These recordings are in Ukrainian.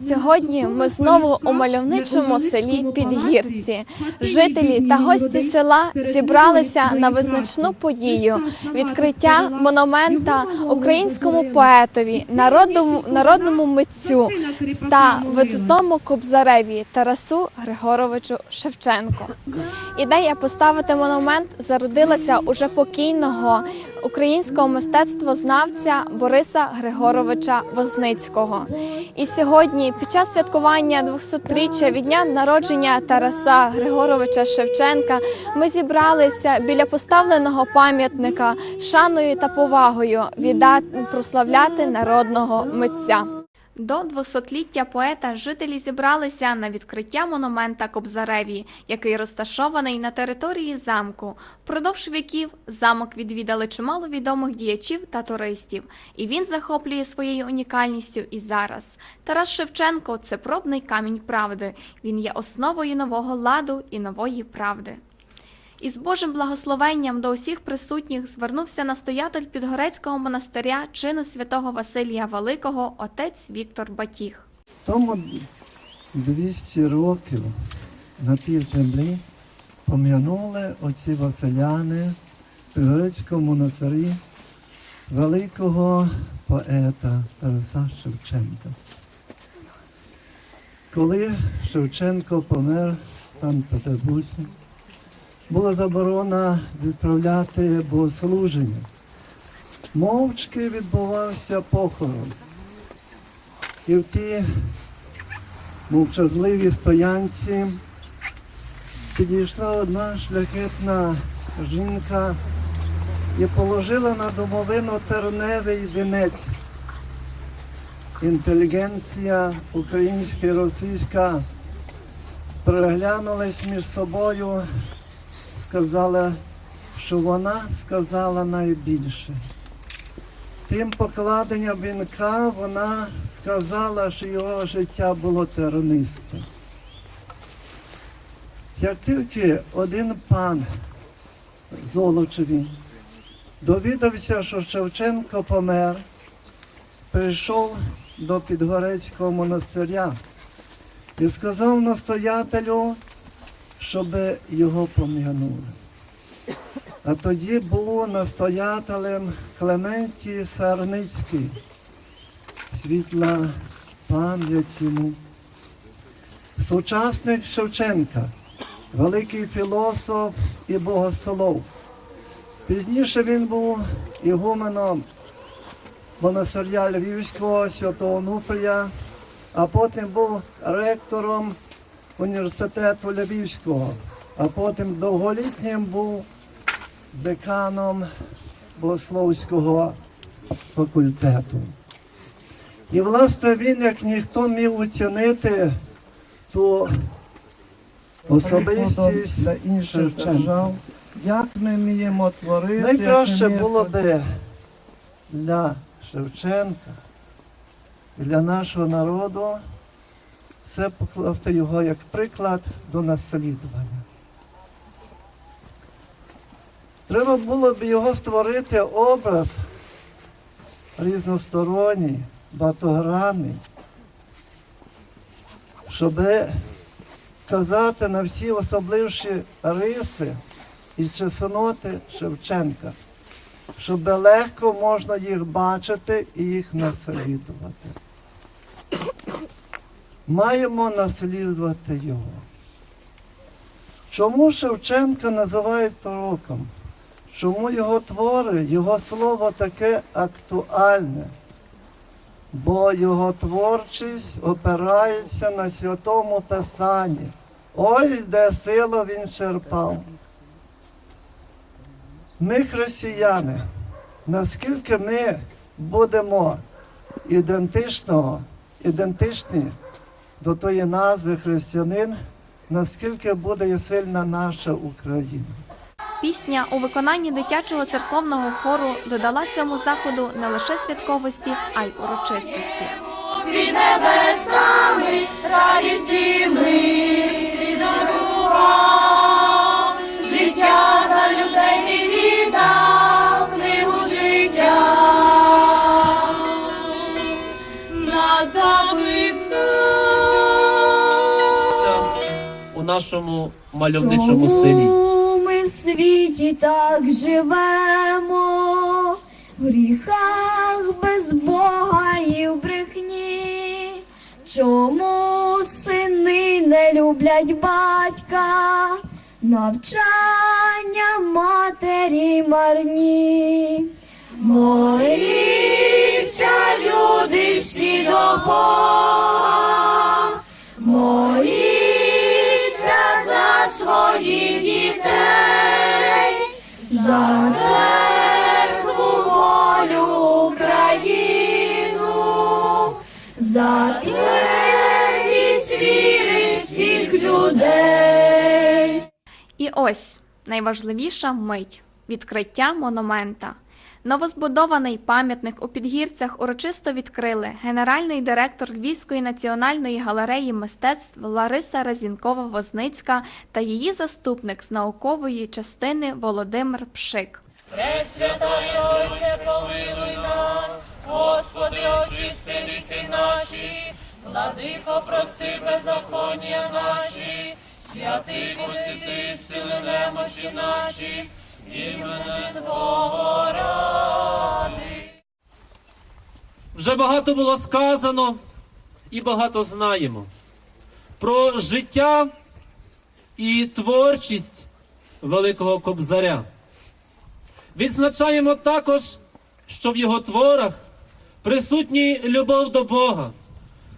Сьогодні ми знову у мальовничому селі Підгірці. Жителі та гості села зібралися на визначну подію відкриття монумента українському поетові, народному, митцю та видатному кобзареві Тарасу Григоровичу Шевченко. Ідея поставити монумент зародилася уже покійного українського мистецтвознавця Бориса Григоровича Возницького. І сьогодні, під час святкування 200-річчя від дня народження Тараса Григоровича Шевченка, ми зібралися біля поставленого пам'ятника шаною та повагою віддати прославляти народного митця. До 200-ліття поета жителі зібралися на відкриття монумента Кобзареві, який розташований на території замку. Впродовж віків замок відвідали чимало відомих діячів та туристів, і він захоплює своєю унікальністю і зараз. Тарас Шевченко це пробний камінь правди. Він є основою нового ладу і нової правди. Із Божим благословенням до усіх присутніх звернувся настоятель Підгорецького монастиря чину святого Василія Великого, отець Віктор Батіг. Тому 200 років на пів землі пом'янули оці Василяни в грецькому монастирі великого поета Тараса Шевченка. Коли Шевченко помер в Санкт-Петербурзі, була заборона відправляти богослуження. Мовчки відбувався похорон. І в ті мовчазливій стоянці підійшла одна шляхетна жінка і положила на домовину терневий вінець. Інтелігенція українська і російська переглянулись між собою, сказала, що вона сказала найбільше. Тим покладенням вінка вона сказала, що його життя було тернисте. Як тільки один пан Золочеві довідався, що Шевченко помер, прийшов до Підгорецького монастиря і сказав настоятелю, щоб його пом'янули. А тоді було настоятелем Клементій Сарницький, світла пам'ять йому. Сучасник Шевченка, великий філософ і богослов. Пізніше він був ігуменом монастиря Львівського святого Онуфрія, а потім був ректором університету Львівського, а потім довголітнім був деканом богословського факультету. І власне він, як ніхто міг оцінити ту особистість для інших держав, як ми вміємо творити. Найкраще було би для Шевченка, і для нашого народу це покласти його як приклад до наслідування. Треба було б його створити образ різносторонній, багатогранний, щоб казати на всі особливші риси і чесноти Шевченка, щоб легко можна їх бачити і їх наслідувати. Маємо наслідувати його. Чому Шевченка називають пророком? Чому його твори, його слово таке актуальне? Бо його творчість опирається на святому Писанні. Ось де силу він черпав. Ми, християни, наскільки ми будемо ідентичного, ідентичні до тої назви християнин, наскільки буде сильна наша Україна. Пісня у виконанні дитячого церковного хору додала цьому заходу не лише святковості, а й урочистості. під небесами радісті ми ти дарував, життя нашому мальовничому селі. Ми в світі так живемо, в гріхах без Бога і в брехні? Чому сини не люблять батька, навчання матері марні? Моліться, люди всі до Бога, моліться своїх дітей, за церкву волю Україну, за твердість віри всіх людей. І ось найважливіша мить відкриття монумента. Новозбудований пам'ятник у підгірцях урочисто відкрили генеральний директор Львівської національної галереї мистецтв Лариса Разінкова-Возницька та її заступник з наукової частини Володимир Пшик. Пресвятає Отче, помилуй нас, Господи, очисти гріхи наші, владико, прости беззаконня наші, святий посіти сили немочі наші, ради. Вже багато було сказано і багато знаємо про життя і творчість Великого Кобзаря. Відзначаємо також, що в його творах присутні любов до Бога,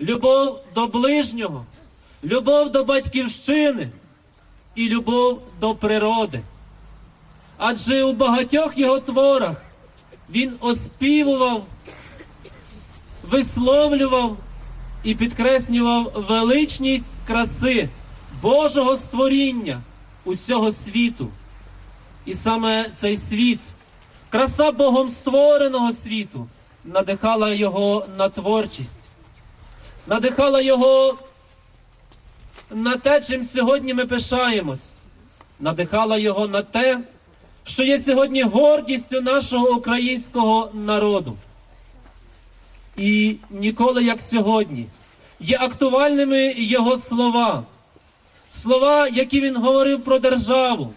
любов до ближнього, любов до батьківщини і любов до природи. Адже у багатьох його творах він оспівував висловлював і підкреслював величність краси Божого створіння усього світу. І саме цей світ, краса Богом створеного світу, надихала його на творчість, надихала його на те, чим сьогодні ми пишаємось, надихала його на те, що є сьогодні гордістю нашого українського народу. І ніколи як сьогодні є актуальними його слова, слова, які він говорив про державу,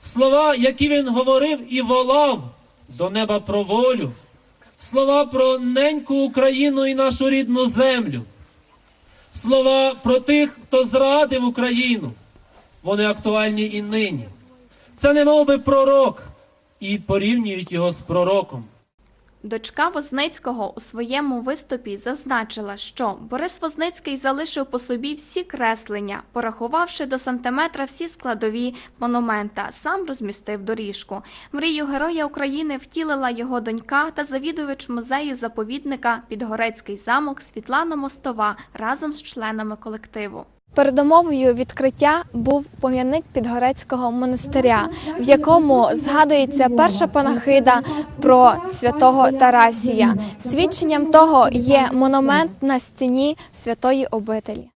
слова, які він говорив і волав до неба про волю, слова про неньку Україну і нашу рідну землю, слова про тих, хто зрадив Україну. Вони актуальні і нині. Це не мов би пророк, і порівнюють його з пророком. Дочка Возницького у своєму виступі зазначила, що Борис Возницький залишив по собі всі креслення, порахувавши до сантиметра всі складові монумента, сам розмістив доріжку. Мрію Героя України втілила його донька та завідувач музею заповідника Підгорецький замок Світлана Мостова разом з членами колективу. Передумовою відкриття був пом'яник Підгорецького монастиря, в якому згадується перша панахида про святого Тарасія. Свідченням того є монумент на стіні святої обителі.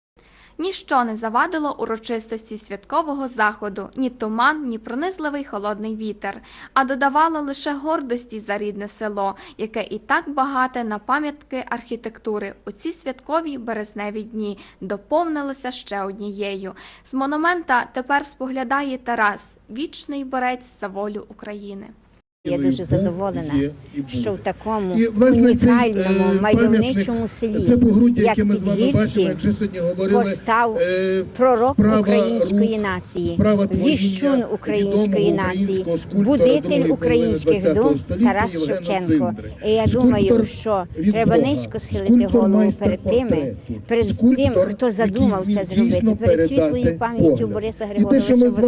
Ніщо не завадило урочистості святкового заходу, ні туман, ні пронизливий холодний вітер, а додавало лише гордості за рідне село, яке і так багате на пам'ятки архітектури. У ці святкові березневі дні доповнилося ще однією. З монумента тепер споглядає Тарас, вічний борець за волю України. Я дуже задоволена, що в такому І, власне, унікальному е, мальовничому селі, Це погруддя, як яке ми з вами бачимо, Підгірці, як вже сьогодні говорили. постав е, пророк справа української нації, справа віщун української нації, будитель українських дум Тарас Шевченко. І я думаю, що треба низько схилити голову перед тими, перед тим, хто задумав це зробити, перед світлою пам'яттю. Бориса Григоровича з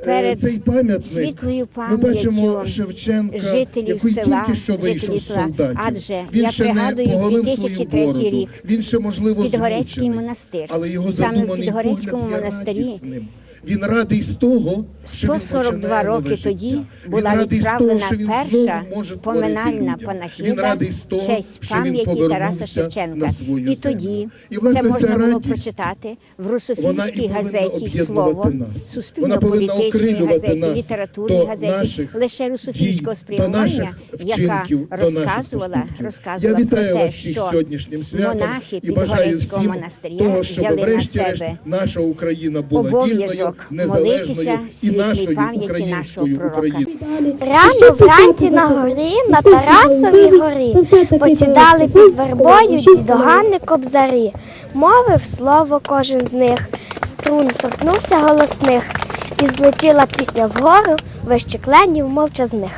е, Перед цей пам'ятник, світлою ми бачимо Шевченка, жителів який села, тільки що вийшов з солдатів. Адже він я ще не поголив свою бороду, рік. він ще, можливо, Підгорецький монастир. Але його Саме в задуманий Підгорецькому погляд є монастирі радісним. Він радий з того, що він 142 починає роки тоді була відправлена перша поминальна панахіда в честь пам'яті Тараса Шевченка. І тоді І, власне, це можна було прочитати в русофільській газеті слово, повинна суспільно-політичній газеті, літературній газеті, лише русофільського спрямування, яка розказувала, розказувала про те, що монахи Підгорецького монастиря взяли на себе наша Україна була вільною, незалежною молитися і світлій пам'яті нашого пророка. Рано вранці на горі, на Тарасовій горі, посідали під вербою дідогани кобзарі. Мовив слово кожен з них, струн торкнувся голосних, і злетіла пісня вгору, вище кленів мовчазних.